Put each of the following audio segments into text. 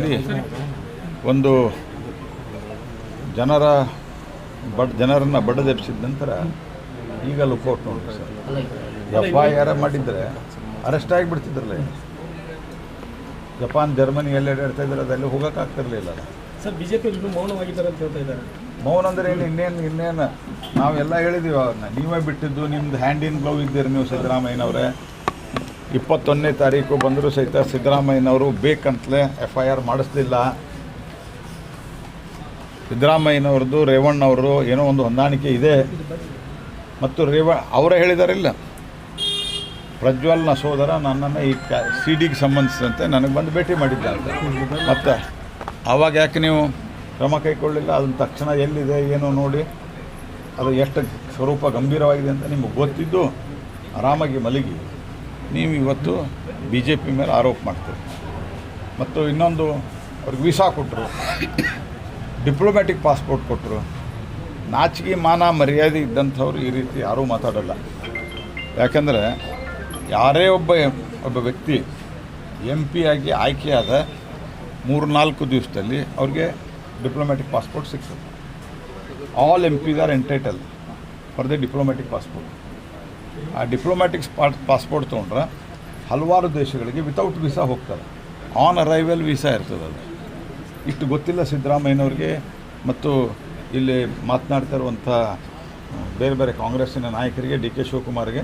ವಿಚಾರದಲ್ಲಿ ಒಂದು ಜನರ ಬಡ್ ಜನರನ್ನು ಬಡದೆಬ್ಸಿದ ನಂತರ ಈಗ ಲುಕೌಟ್ ನೋಡ್ರಿ ಸರ್. ಎಫ್ ಐ ಆರ್ ಮಾಡಿದರೆ ಅರೆಸ್ಟ್ ಆಗಿಬಿಡ್ತಿದ್ರಲ್ಲ. ಜಪಾನ್ ಜರ್ಮನಿ ಎಲ್ಲ ಅಡ್ಡಾಡ್ತಾ ಇದ್ದಾರೆ ಅದೆಲ್ಲ ಹೋಗೋಕ್ಕಾಗ್ತಿರ್ಲಿಲ್ಲ ಸರ್ ಬಿ ಜೆ ಪಿ ಮೌನವಾಗಿದ್ದಾರೆ ಅಂತ ಹೇಳ್ತಾ ಇದ್ದಾರೆ. ಮೌನ ಅಂದರೆ ಏನು? ಇನ್ನೇನು ಇನ್ನೇನು? ನಾವೆಲ್ಲ ಹೇಳಿದ್ದೀವಿ ಅವ್ರನ್ನ. ನೀವೇ ಬಿಟ್ಟಿದ್ದು ನಿಮ್ದು ಹ್ಯಾಂಡ್ ಇನ್ ಗ್ಲೌ ಇದ್ದೀರಿ ನೀವು ಸಿದ್ದರಾಮಯ್ಯನವರೇ. ಇಪ್ಪತ್ತೊಂದನೇ ತಾರೀಕು ಬಂದರೂ ಸಹಿತ ಸಿದ್ದರಾಮಯ್ಯನವರು ಬೇಕಂತಲೇ ಎಫ್ ಐ ಆರ್ ಮಾಡಿಸ್ಲಿಲ್ಲ. ಸಿದ್ದರಾಮಯ್ಯನವ್ರದ್ದು, ರೇವಣ್ಣವ್ರದ್ದು ಏನೋ ಒಂದು ಹೊಂದಾಣಿಕೆ ಇದೆ. ಮತ್ತು ರೇವ, ಅವರೇ ಹೇಳಿದಾರಿಲ್ಲ. ಪ್ರಜ್ವಲ್ನ ಸೋದರ ನನ್ನನ್ನು ಈ ಕ ಸಿ ಡಿಗೆ ಸಂಬಂಧಿಸಿದಂತೆ ನನಗೆ ಬಂದು ಭೇಟಿ ಮಾಡಿದ್ದ ಅಂತ ಮತ್ತು ಆವಾಗ ಯಾಕೆ ನೀವು ಕ್ರಮ ಕೈಗೊಳ್ಳಿಲ್ಲ ಅದನ್ನ ತಕ್ಷಣ ಎಲ್ಲಿದೆ, ಏನೋ ನೋಡಿ. ಅದು ಎಷ್ಟು ಸ್ವರೂಪ ಗಂಭೀರವಾಗಿದೆ ಅಂತ ನಿಮಗೆ ಗೊತ್ತಿದ್ದು ಆರಾಮಾಗಿ ಮಲಗಿ. ನೀವು ಇವತ್ತು ಬಿ ಜೆ ಪಿ ಮೇಲೆ ಆರೋಪ ಮಾಡ್ತೀರಿ. ಮತ್ತು ಇನ್ನೊಂದು ಅವ್ರಿಗೆ ವೀಸಾ ಕೊಟ್ಟರು, ಡಿಪ್ಲೊಮ್ಯಾಟಿಕ್ ಪಾಸ್ಪೋರ್ಟ್ ಕೊಟ್ಟರು. ನಾಚಿಕೆ ಮಾನ ಮರ್ಯಾದೆ ಇದ್ದಂಥವ್ರು ಈ ರೀತಿ ಯಾರೂ ಮಾತಾಡಲ್ಲ. ಯಾಕಂದರೆ ಯಾರೇ ಒಬ್ಬ ಒಬ್ಬ ವ್ಯಕ್ತಿ ಎಂ ಪಿ ಆಗಿ ಆಯ್ಕೆಯಾದ ಮೂರು ನಾಲ್ಕು ದಿವಸದಲ್ಲಿ ಅವ್ರಿಗೆ ಡಿಪ್ಲೊಮ್ಯಾಟಿಕ್ ಪಾಸ್ಪೋರ್ಟ್ ಸಿಗ್ತದೆ all M Ps are entitle for the diplomatic passport ಆ ಡಿಪ್ಲೊಮ್ಯಾಟಿಕ್ ಪಾಸ್ಪೋರ್ಟ್ ತೊಗೊಂಡ್ರೆ ಹಲವಾರು ದೇಶಗಳಿಗೆ ವಿತೌಟ್ ವೀಸಾ ಹೋಗ್ತಾರೆ ಆನ್ ಅರೈವಲ್ ವೀಸಾ ಇರ್ತದೆ ಅದು. ಇಷ್ಟು ಗೊತ್ತಿಲ್ಲ ಸಿದ್ದರಾಮಯ್ಯನವ್ರಿಗೆ ಮತ್ತು ಇಲ್ಲಿ ಮಾತನಾಡ್ತಾ ಇರುವಂಥ ಬೇರೆ ಬೇರೆ ಕಾಂಗ್ರೆಸ್ಸಿನ ನಾಯಕರಿಗೆ, ಡಿ ಕೆ ಶಿವಕುಮಾರ್ಗೆ.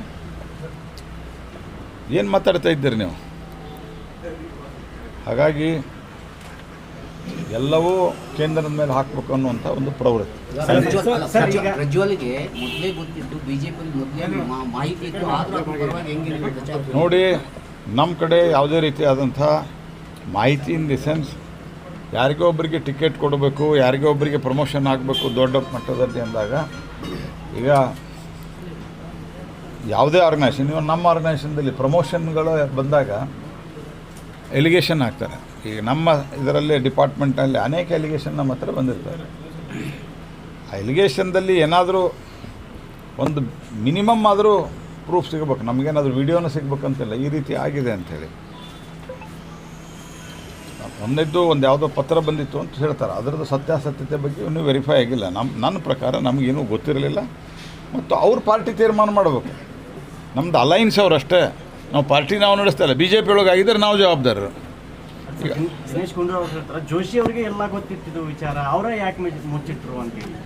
ಏನು ಮಾತಾಡ್ತಾ ಇದ್ದೀರಿ ನೀವು? ಹಾಗಾಗಿ ಎಲ್ಲವೂ ಕೇಂದ್ರದ ಮೇಲೆ ಹಾಕಬೇಕು ಅನ್ನುವಂಥ ಒಂದು ಪ್ರವೃತ್ತಿ. ಸರ್, ಸರ್, ಈಗ- ಪ್ರಜ್ವಲ್ಗೆ ಮೊದಲೇ ಗೊತ್ತಿತ್ತು ಬಿಜೆಪಿ ಮೊದಲೇ ಮಾಹಿತಿ ಇತ್ತು ಆದ್ರೂ ನೋಡಿ ನಮ್ಮ ಕಡೆ ಯಾವುದೇ ರೀತಿಯಾದಂಥ ಮಾಹಿತಿ ಇನ್ ದಿ ಸೆನ್ಸ್ ಯಾರಿಗೋ ಒಬ್ಬರಿಗೆ ಟಿಕೆಟ್ ಕೊಡಬೇಕು ಯಾರಿಗೋ ಒಬ್ಬರಿಗೆ ಪ್ರಮೋಷನ್ ಆಗಬೇಕು ದೊಡ್ಡ ಮಟ್ಟದಲ್ಲಿ ಅಂದಾಗ ಈಗ ಯಾವುದೇ ಆರ್ಗನೈಸೇಷನ್ ಇವಾಗ ನಮ್ಮ ಆರ್ಗನೈಸೇಷನ್ದಲ್ಲಿ ಪ್ರಮೋಷನ್ಗಳು ಬಂದಾಗ ಎಲಿಗೇಷನ್ ಹಾಕ್ತಾರೆ. ಈಗ ನಮ್ಮ ಇದರಲ್ಲಿ ಡಿಪಾರ್ಟ್ಮೆಂಟ್ನಲ್ಲಿ ಅನೇಕ ಎಲಿಗೇಷನ್ ನಮ್ಮ ಹತ್ರ ಬಂದಿರ್ತಾರೆ ಆ ಎಲಿಗೇಷನ್ದಲ್ಲಿ ಏನಾದರೂ ಒಂದು ಮಿನಿಮಮ್ ಆದರೂ ಪ್ರೂಫ್ ಸಿಗಬೇಕು. ನಮಗೇನಾದರೂ ವಿಡಿಯೋನ ಸಿಗಬೇಕಂತಿಲ್ಲ ಈ ರೀತಿ ಆಗಿದೆ ಅಂಥೇಳಿ. ಒಂದಿದ್ದು ಒಂದು ಯಾವುದೋ ಪತ್ರ ಬಂದಿತ್ತು ಅಂತ ಹೇಳ್ತಾರೆ. ಅದರದ್ದು ಸತ್ಯಾಸತ್ಯತೆ ಬಗ್ಗೆ ಇನ್ನೂ ವೆರಿಫೈ ಆಗಿಲ್ಲ. ನಮ್ಮ ನನ್ನ ಪ್ರಕಾರ ನಮಗೇನೂ ಗೊತ್ತಿರಲಿಲ್ಲ. ಮತ್ತು ಅವ್ರ ಪಾರ್ಟಿ ತೀರ್ಮಾನ ಮಾಡಬೇಕು. ನಮ್ಮದು ಅಲೈನ್ಸ್ ಅವರಷ್ಟೇ ನಾವು ಪಾರ್ಟಿ ನಾವು ನಡೆಸ್ತಾ ಇಲ್ಲ. ಬಿ ಜೆ ಪಿ ಒಳಗೆ ಆಗಿದ್ರೆ ನಾವು ಜವಾಬ್ದಾರರು. ಈಗ. ದಿನೇಶ್ ಗುಂಡೂರಾವ್ ಅವ್ರ ಹೇಳ್ತಾರೆ ಜೋಶಿ ಅವರಿಗೆ ಎಲ್ಲ ಗೊತ್ತಿತ್ತು ವಿಚಾರ ಅವರೇ ಯಾಕೆ ಮುಚ್ಚಿಟ್ರು ಅಂತ ಹೇಳಿ.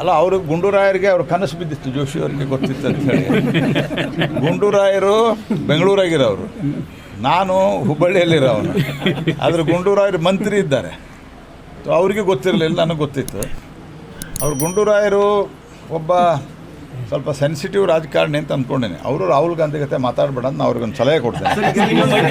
ಅಲ್ಲ ಅವರು ಗುಂಡೂರಾಯರಿಗೆ ಅವ್ರ ಕನಸು ಬಿದ್ದಿತ್ತು ಜೋಶಿ ಅವರಿಗೆ ಗೊತ್ತಿತ್ತು ಅಂತ ಹೇಳಿ. ಗುಂಡೂರಾಯರು ಬೆಂಗಳೂರಾಗಿರೋರು. ನಾನು ಹುಬ್ಬಳ್ಳಿಯಲ್ಲಿರೋವನು ಆದರೆ ಗುಂಡೂರಾಯರು ಮಂತ್ರಿ ಇದ್ದಾರೆ. ಅವ್ರಿಗೆ ಅವರಿಗೆ ಗೊತ್ತಿರಲಿಲ್ಲ ನನಗೆ ಗೊತ್ತಿತ್ತು. ಅವ್ರು ಗುಂಡೂರಾಯರು ಒಬ್ಬ ಸ್ವಲ್ಪ ಸೆನ್ಸಿಟಿವ್ ರಾಜಕಾರಣಿ ಅಂತ ಅಂದ್ಕೊಂಡೇನೆ ಅವರು ರಾಹುಲ್ ಗಾಂಧಿ ಜೊತೆ ಮಾತಾಡಬೇಡ ಅಂತ ನಾನು ಅವ್ರಿಗೊಂದು ಸಲಹೆ ಕೊಡ್ತೇನೆ.